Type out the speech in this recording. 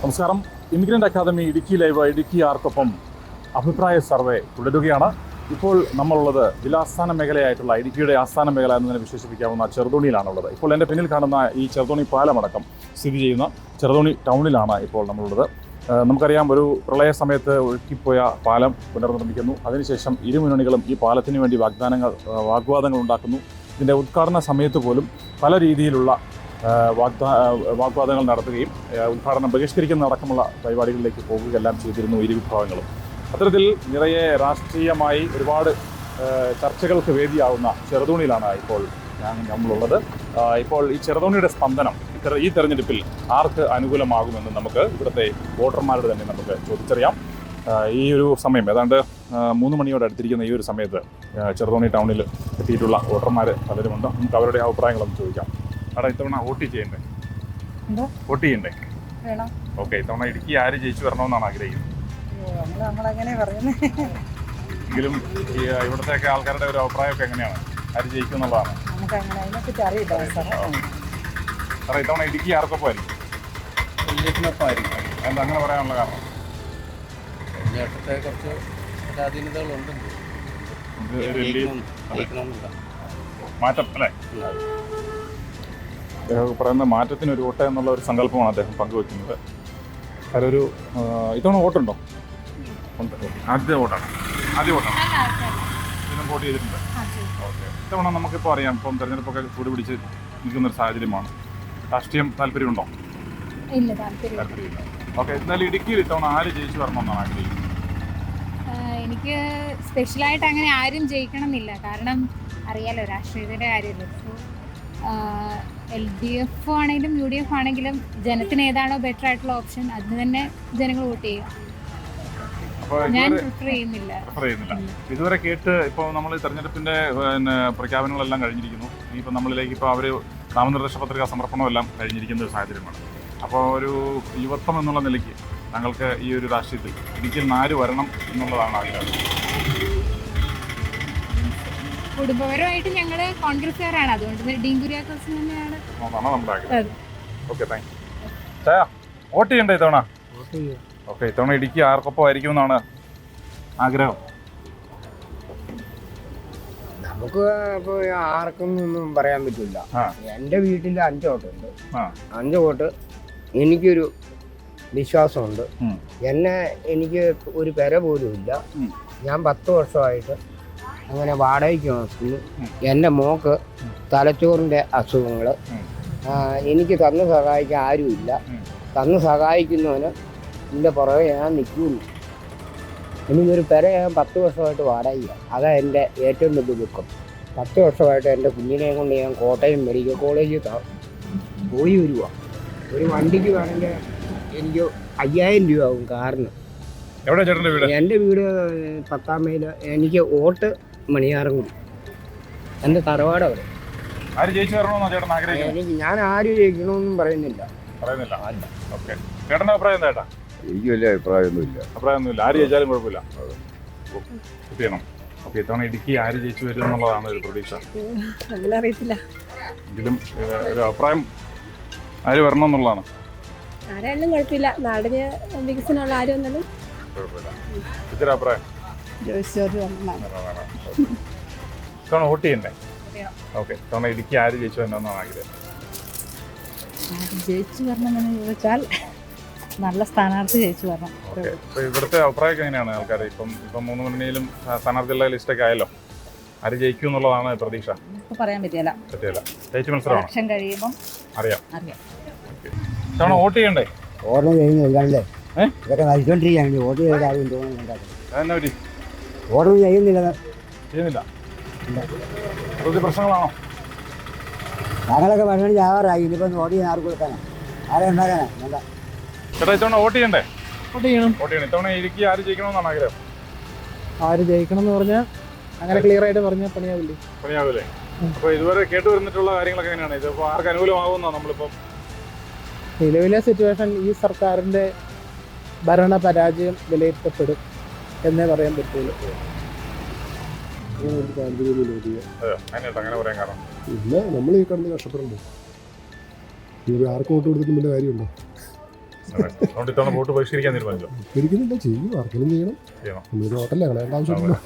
നമസ്കാരം. Immigrant academy Idukki live Idukki ആർക്കൊപ്പം അഭിപ്രായ survey തുടരുകയാണ്. ഇപ്പോൾ നമ്മളുള്ളത് ജില്ലാസ്ഥാന മേഖലയായിട്ടുള്ള ഇടുക്കിയുടെ ആസ്ഥാന മേഖല എന്നതിനെ വിശേഷിപ്പിക്കാവുന്ന ചെറുതോണിയിലാണുള്ളത്. ഇപ്പോൾ എന്റെ പിന്നിൽ കാണുന്ന ഈ ചെറുതോണി പാലമടക്കം സ്ഥിതി ചെയ്യുന്ന ചെറുതോണി ടൗണിലാണ് ഇപ്പോൾ നമ്മളുള്ളത്. നമുക്കറിയാം ഒരു പ്രളയ സമയത്ത് ഒഴുക്കിപ്പോയ പാലം പുനർനിർമ്മിക്കുന്നു. അതിനുശേഷം ഇരുമുന്നണികളും ഈ പാലത്തിന് വേണ്ടി വാഗ്ദാനങ്ങൾ വാഗ്വാദങ്ങൾ ഉണ്ടാക്കുന്നു. ഇതിന്റെ ഉദ്ഘാടന സമയത്ത് പോലും പല രീതിയിലുള്ള വാഗ്ദാ വാഗ്വാദങ്ങൾ നടത്തുകയും ഉദ്ഘാടനം ബഹിഷ്കരിക്കുന്ന അടക്കമുള്ള പരിപാടികളിലേക്ക് പോകുകയെല്ലാം ചെയ്തിരുന്നു ഇരു വിഭാഗങ്ങളും. അത്തരത്തിൽ നിറയെ രാഷ്ട്രീയമായി ഒരുപാട് ചർച്ചകൾക്ക് വേദിയാവുന്ന ചെറുതോണിയിലാണ് ഇപ്പോൾ നമ്മളുള്ളത്. ഇപ്പോൾ ഈ ചെറുതോണിയുടെ സ്പന്ദനം ഈ തെരഞ്ഞെടുപ്പിൽ ആർക്ക് അനുകൂലമാകുമെന്ന് നമുക്ക് ഇവിടുത്തെ വോട്ടർമാരുടെ തന്നെ നമുക്ക് ചോദിച്ചറിയാം. ഈ ഒരു സമയം ഏതാണ്ട് മൂന്ന് മണിയോട് അടുത്തിരിക്കുന്ന ഈ ഒരു സമയത്ത് ചെറുതോണി ടൗണിൽ എത്തിയിട്ടുള്ള വോട്ടർമാർ പലരുമുണ്ട്. നമുക്ക് അവരുടെ അഭിപ്രായങ്ങളൊന്ന് ചോദിക്കാം. അവിടെ ഇത്തവണ വോട്ട് ചെയ്യണ്ടേ? എന്തോ? വോട്ട് ചെയ്യണ്ടേ? വേണം? ഓക്കെ ഇത്തവണ ഇടുക്കി ആര് ജയിച്ചു വരണമെന്നാണ് ആഗ്രഹിക്കുന്നത്. എങ്കിലും ഈ ഇവിടുത്തെ ഒക്കെ ആൾക്കാരുടെ ഒരു അഭിപ്രായമൊക്കെ എങ്ങനെയാണ്? ആര് ജയിക്കും എന്നുള്ളതാണ്. സാറേ ഇത്തവണ ഇടുക്കി ആർക്കൊപ്പമായിരിക്കും? എന്താ അങ്ങനെ പറയാനുള്ള കാരണം? നേരത്തെ കുറച്ച് സ്വാധീനതകളുണ്ട് മാറ്റം അല്ലേ? പറയുന്ന മാറ്റത്തിന് ഒരു വോട്ട് എന്നുള്ള ഒരു സങ്കല്പമാണ് അദ്ദേഹം പങ്കുവെക്കുന്നത്. അതിലൊരു ആ, ഇത്തവണ വോട്ടുണ്ടോ? ഉണ്ട്. ആദ്യത്തെ വോട്ടാണ്. ആദ്യ വോട്ടാണ്. ഇതിനും വോട്ട് ചെയ്തിട്ടുണ്ട്. ഓക്കെ. ഇത്തവണ നമുക്കിപ്പോൾ അറിയാം ഇപ്പം തെരഞ്ഞെടുപ്പൊക്കെ ചൂട് പിടിച്ച് നിൽക്കുന്ന ഒരു സാഹചര്യമാണ്. രാഷ്ട്രീയം താല്പര്യമുണ്ടോ? ഇല്ല താല്പര്യം താല്പര്യമില്ല. ഓക്കെ എന്നാലും ഇടുക്കിയിൽ ഇത്തവണ ആര് ജയിച്ചു വരണമെന്നാണ് ആഗ്രഹിക്കുന്നത്? എനിക്ക് സ്പെഷ്യലായിട്ട് അങ്ങനെ ആരും ജയിക്കണം എന്നില്ല കാരണം അറിയാലോ രാഷ്ട്രീയത്തിന്റെ കാര്യമില്ല? സോ എൽ ഡി എഫ് ആണെങ്കിലും യു ഡി എഫ് ആണെങ്കിലും ജനത്തിന് ഏതാണോ ബെറ്റർ ആയിട്ടുള്ള ഓപ്ഷൻ അതിന് തന്നെ ജനങ്ങൾ വോട്ട് ചെയ്യുക. ഞാൻ ഇതുവരെ പ്രിഫർ ചെയ്യുന്നില്ല. പ്രിഫർ ചെയ്യുന്നില്ല. ഇതുവരെ കേട്ട് ഇപ്പോൾ നമ്മൾ തെരഞ്ഞെടുപ്പിന്റെ പിന്നെ പ്രഖ്യാപനങ്ങളെല്ലാം കഴിഞ്ഞിരിക്കുന്നു. ഇനിയിപ്പോൾ നമ്മളിലേക്ക് ഇപ്പോൾ അവർ നാമനിർദ്ദേശ പത്രിക സമർപ്പണമെല്ലാം കഴിഞ്ഞിരിക്കുന്ന ഒരു സാഹചര്യമാണ്. അപ്പോൾ ഒരു യുവത്വം എന്നുള്ള നിലയ്ക്ക് താങ്കൾക്ക് ഈ ഒരു രാഷ്ട്രീയത്തിൽ ഇടുക്കിയിൽ നാല് വരണം എന്നുള്ളതാണ് ആഗ്രഹം. കുടുംബപരമായിട്ട് ഞങ്ങൾ കോൺഗ്രസ്സുകാരാണ് അതുകൊണ്ട് ഡീൻ കുര്യാക്കോസ് തന്നെയാണ്. അതാണ് നമ്മുടെ ആഗ്രഹം അതെ. ഓക്കെ താങ്ക് യു ചായ വോട്ട് ചെയ്യണ്ടേ ഇത്തവണ? ഓക്കെ ഇത്തവണ ഇടുക്കി ആർക്കൊപ്പം ആയിരിക്കും എന്നാണ് ആഗ്രഹം. നമുക്ക് ഇപ്പോൾ ആർക്കും ഒന്നും പറയാൻ പറ്റില്ല. എന്റെ എന്റെ വീട്ടിൽ അഞ്ച് വോട്ടുണ്ട്. ഉണ്ട് അഞ്ച് വോട്ട് എനിക്കൊരു വിശ്വാസമുണ്ട്. എന്നെ എനിക്ക് ഒരു പെര പോലും ഇല്ല. ഞാൻ പത്ത് വർഷമായിട്ട് അങ്ങനെ വാടകയ്ക്ക് നോക്കുന്നു എന്റെ മോക്ക് തലച്ചോറിന്റെ അസുഖങ്ങൾ എനിക്ക് തന്ന് സഹായിക്കാൻ ആരുമില്ല. തന്ന് സഹായിക്കുന്നവന് എന്റെ പുറകെ ഞാൻ നിൽക്കുന്നു. എനിക്കൊരു പെര ഞാൻ പത്ത് വർഷമായിട്ട് വാടകയില്ല അതാ എന്റെ ഏറ്റവും വലിയ ദുഃഖം. പത്ത് വർഷമായിട്ട് എന്റെ കുഞ്ഞിനെ കൊണ്ട് ഞാൻ കോട്ടയം മെഡിക്കൽ കോളേജിൽ ത- പോയി വരുക ഒരു വണ്ടിക്ക് വേണമെങ്കിൽ എനിക്ക് അയ്യായിരം രൂപ ആവും കാരണം എവിടെ ചേട്ടന്റെ വീട്? എന്റെ വീട് പത്താം മൈൽ. എനിക്ക് ഓട്ട് മണിയാറൻകുടി. എന്റെ തറവാട് അവിടെ? ആര് ജയിച്ചു വരണമെന്നാണ് ചേട്ടൻ ആഗ്രഹിക്കുന്നത്? എനിക്ക് ഞാൻ ആരും ജയിക്കണമെന്നും പറയുന്നില്ല. പറയുന്നില്ല. ഓക്കെ. ചേട്ടന്റെ അഭിപ്രായം എന്താ ചേട്ടാ? എനിക്ക് വലിയ അഭിപ്രായമൊന്നുമില്ല. അഭിപ്രായമൊന്നുമില്ല. ആര് ജയിച്ചാലും കുഴപ്പമില്ല. വോട്ട് ചെയ്യണം ഓക്കെ ഇത്തവണ ഇടുക്കി ആര് ജയിച്ചു വരും എന്നുള്ളതാണ് ഒരു പ്രതീക്ഷ. അങ്ങനെ അറിയത്തില്ല എങ്കിലും ഏഹ്, ഒരു അഭിപ്രായം ആര് വരണം എന്നുള്ളതാണ് ആരായാലും കുഴപ്പമില്ല. നാടിന് വികസനമുള്ള ആരും വന്നാലും. കുഴപ്പമില്ല. ഇത്തിരി അഭിപ്രായം? ജോയിസ് ജോർജ് വന്നാൽ ഇത്തവണ വോട്ട് ചെയ്യണ്ടേ ഓക്കെ ഇത്തവണ ഇടുക്കി ആര് ജയിച്ചു വരണമെന്നാണ് ആഗ്രഹം? ജയിച്ചു വരണമെന്ന് ചോദിച്ചാൽ നല്ല സ്ഥാനാർത്ഥി ജയിച്ചു വരണം. ഇവിടുത്തെ അഭിപ്രായമൊക്കെ എങ്ങനെയാണ് ആൾക്കാർ ഇപ്പം ഇപ്പം മൂന്ന് മുന്നണിയിലും സ്ഥാ- സ്ഥാനാർത്ഥികളുടെ ലിസ്റ്റൊക്കെ ആയല്ലോ. ആര് ജയിക്കും എന്നുള്ളതാണ് പ്രതീക്ഷ. ഇപ്പൊ പറയാൻ പറ്റില്ല പറ്റില്ല ജയിച്ചു മത്സരം ഇലക്ഷൻ കഴിയുമ്പം അറിയാം. അറിയാം. തവണ വോട്ട് ചെയ്യണ്ടേ? ഓർമ്മ കഴിഞ്ഞു ഏ? ഇതൊക്കെ നയിച്ചുകൊണ്ടിരിക്കുകയാണ് വോട്ട് ചെയ്ത ആരും തോന്നുന്നുണ്ട് ഓർമ്മ ചെയ്യുന്നില്ല ചെയ്യുന്നില്ല. പ്രകൃതി പ്രശ്നങ്ങളാണോ? ഞങ്ങളൊക്കെ ഭക്ഷണം ചാവാറായി. ഇനിയിപ്പോ ഓർഡർ ചെയ്യാൻ ആർക്ക് കൊടുക്കാനാ ആരെ ഉണ്ടാക്കാനാ? വേണ്ട. ചേട്ടാ ഇത്തവണ വോട്ട് ചെയ്യണ്ടേ? വോട്ട് ചെയ്യണം. വോട്ട് ചെയ്യണം. ഇത്തവണ ഇടുക്കി ആര് ജയിക്കണമെന്നാണ് ആഗ്രഹം? ആര് ജയിക്കണം എന്ന് പറഞ്ഞാൽ അങ്ങനെ ക്ലിയർ ആയിട്ട് പറഞ്ഞാൽ പണിയാവില്ലേ? പണിയാവില്ലേ? അപ്പോൾ ഇതുവരെ കേട്ട് വരുന്നിട്ടുള്ള കാര്യങ്ങളൊക്കെ എങ്ങനെയാണ്? ഇതിപ്പോൾ ആർക്ക് അനുകൂലമാകുന്നോ നമ്മളിപ്പം നിലവിലെ സിറ്റുവേഷൻ ഈ സർക്കാരിന്റെ ഭരണ പരാജയം വിലയിരുത്തപ്പെടും. എന്നേ പറയാൻ പറ്റുള്ളൂ. അങ്ങനെ ഇല്ല നമ്മൾ ഈ കടന്ന് കഷ്ടപ്പെടണ്ടേ? ആർക്ക് വോട്ട് കൊടുത്തിട്ടും വലിയ കാര്യമുണ്ടോ? വോട്ട് ബഹിഷ്കരിക്കാൻ തീരുമാനിച്ചോ? ഒരിക്കലും ചെയ്യും. ആർക്കെങ്കിലും ചെയ്യണം. നമ്മൾ ഹോട്ടലല്ല കളയേണ്ട ആവശ്യമില്ല